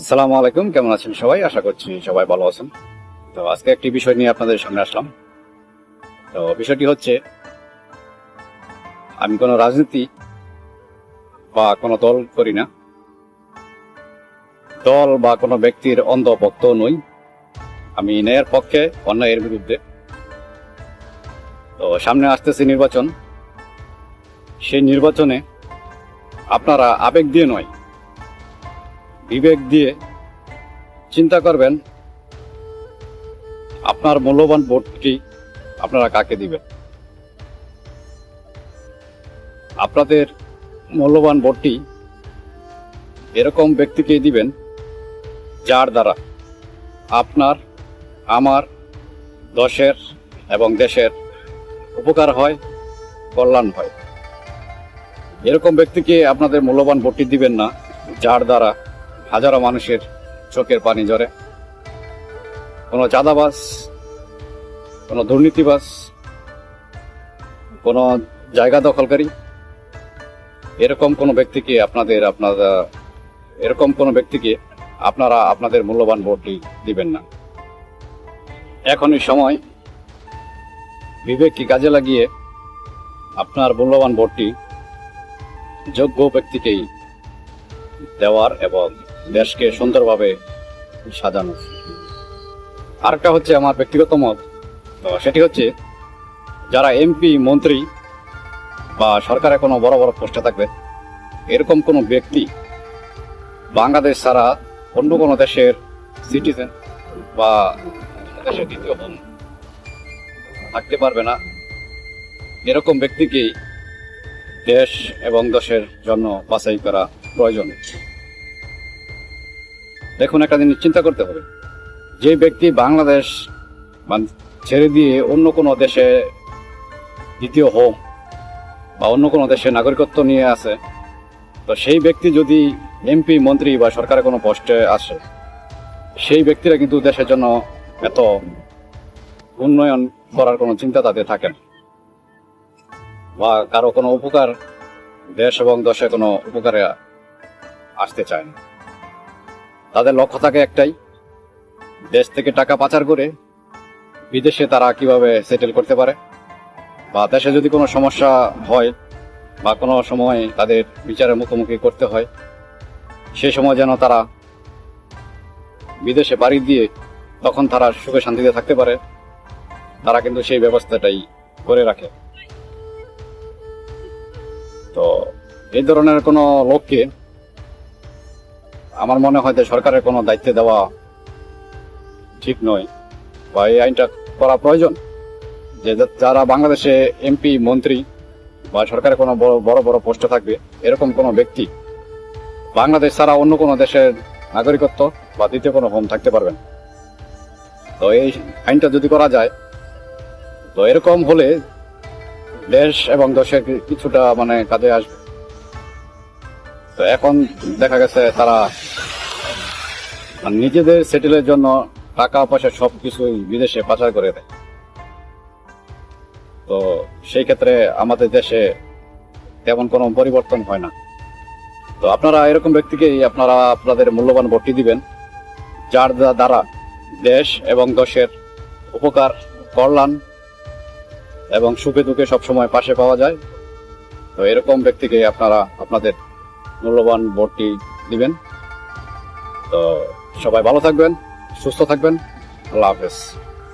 আসসালামু আলাইকুম, কেমন আছেন সবাই? আশা করছি সবাই ভালো আছেন। তো আজকে একটি বিষয় নিয়ে আপনাদের সামনে আসলাম। তো বিষয়টি হচ্ছে, আমি কোনো রাজনীতি বা কোনো দল করি না। দল বা কোনো ব্যক্তির অন্ধ ভক্ত নই। আমি ন্যায়ের পক্ষে, অন্যায়ের বিরুদ্ধে। তো সামনে আসতেছে নির্বাচন। সেই নির্বাচনে আপনারা আবেগ দিয়ে নয়। বিবেক দিয়ে চিন্তা করবেন, আপনার মূল্যবান ভোটটি আপনারা কাকে দিবেন? আপনাদের মূল্যবান ভোটটি এরকম ব্যক্তিকে দিবেন যার দ্বারা আপনার, আমার, দশের এবং দেশের উপকার হয়, কল্যাণ হয়। এরকম ব্যক্তিকে আপনাদের মূল্যবান ভোটটি দিবেন না, যার দ্বারা হাজারো মানুষের চোখের পানি ঝরে। কোনো চাঁদাবাস কোনো দুর্নীতিবাস কোনো জায়গা দখলকারী, এরকম কোনো ব্যক্তিকে আপনাদের আপনারা, এরকম কোনো ব্যক্তিকে আপনারা আপনাদের মূল্যবান ভোটটি দিবেন না। এখনই সময় বিবেককে কাজে লাগিয়ে আপনার মূল্যবান ভোটটি যোগ্য ব্যক্তিকেই দেওয়ার এবং দেশকে সুন্দরভাবে সাজানো। আরেকটা হচ্ছে আমার ব্যক্তিগত মত। সেটি হচ্ছে, যারা এমপি, মন্ত্রী বা সরকারে কোনো বড় বড় পোস্টে থাকবে, এরকম কোনো ব্যক্তি বাংলাদেশ ছাড়া অন্য কোনো দেশের সিটিজেন বা দেশের দ্বিতীয় হন থাকতে পারবে না। এরকম ব্যক্তিকেই দেশ এবং দেশের জন্য বাছাই করা প্রয়োজন। দেখুন একটা জিনিস, চিন্তা করতে হবে। যে ব্যক্তি বাংলাদেশ ছেড়ে দিয়ে অন্য কোনো দেশে দ্বিতীয় হোম বা অন্য কোনো দেশে নাগরিকত্ব নিয়ে আসে তো সেই ব্যক্তি যদি এমপি মন্ত্রী বা সরকারের কোনো পোস্টে আসে, সেই ব্যক্তিরা কিন্তু দেশের জন্য এত উন্নয়ন করার কোনো চিন্তা তাদের থাকে না। বা কারও কোনো উপকার দেশ এবং দেশে কোনো উপকারে আসতে চায় না। তাদের লক্ষ্য থাকে একটাই, দেশ থেকে টাকা পাচার করে বিদেশে তারা কীভাবে সেটেল করতে পারে? বা দেশে যদি কোনো সমস্যা হয় বা কোনো সময় তাদের বিচারের মুখোমুখি করতে হয়, সে সময় যেন তারা বিদেশে বাড়ি দিয়ে তখন তারা সুখে শান্তিতে থাকতে পারে, তারা কিন্তু সেই ব্যবস্থাটাই করে রাখে। তো এই ধরনের কোনো লোককে আমার মনে হয় যে সরকারের কোনো দায়িত্বে দেওয়া ঠিক নয় বা এই আইনটা করা প্রয়োজন যে যারা বাংলাদেশে এমপি, মন্ত্রী বা সরকারের কোনো বড় বড় পোস্টে থাকবে, এরকম কোনো ব্যক্তি বাংলাদেশ ছাড়া অন্য কোনো দেশের নাগরিকত্ব বা দ্বিতীয় কোনো হোম থাকতে পারবেন তো এই আইনটা যদি করা যায়, তো এরকম হলে দেশ এবং দেশের কিছুটা মানে কাজে আসবে। তো এখন দেখা গেছে তারা নিজেদের সেটেলের জন্য টাকা, পয়সা সবকিছুই বিদেশে পাচার করে দেয়। তো সেই ক্ষেত্রে আমাদের দেশে তেমন কোনো পরিবর্তন হয় না। তো আপনারা এরকম ব্যক্তিকেই আপনারা আপনাদের মূল্যবান ভোটটি দিবেন, যার দ্বারা দেশ এবং দেশের উপকার, কল্যাণ এবং সুখে দুঃখে সবসময় পাশে পাওয়া যায়। তো এরকম ব্যক্তিকে আপনারা আপনাদের মূল্যবান ভোটটি দিবেন। তো সবাই ভালো থাকবেন সুস্থ থাকবেন। আল্লাহ হাফেজ।